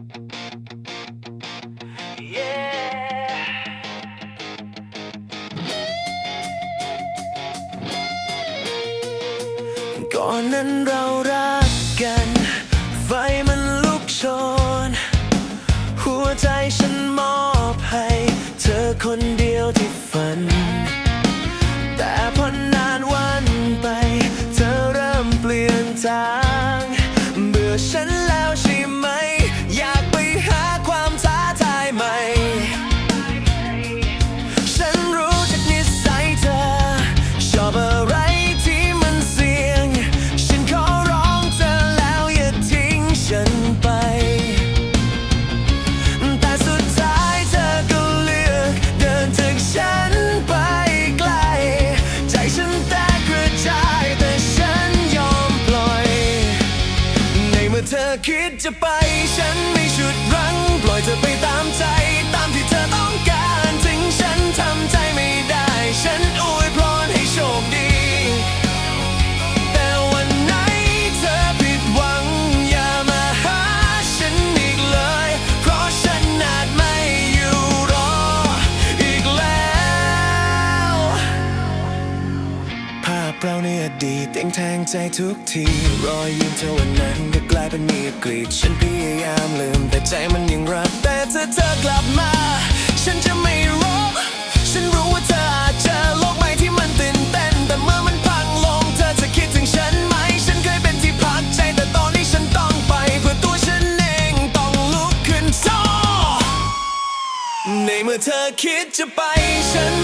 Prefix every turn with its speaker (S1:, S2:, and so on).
S1: ก่อนนั้นเรารักกัน ไฟมันลุกโชน หัวใจ คิดจะไป แทงใจทุกที รอยยิ้มเธอวันนั้นก็กลายเป็นมีกรีดฉันพยายามลืม แต่ใจมันยังรัก แต่เธอเธอกลับมา ฉันจะไม่รอฉันรู้ว่าเธออาจจอโลกใหม่ที่มันตื่นเต้น แต่เมื่อมันพังลง เธอจะคิดถึงฉันไหม ฉันเคยเป็นที่พักใจแต่ตอนนี้ฉันต้องไป เพื่อตัวฉันเองต้องลุกขึ้นสู้ในเมื่อเธอคิดจะไปฉัน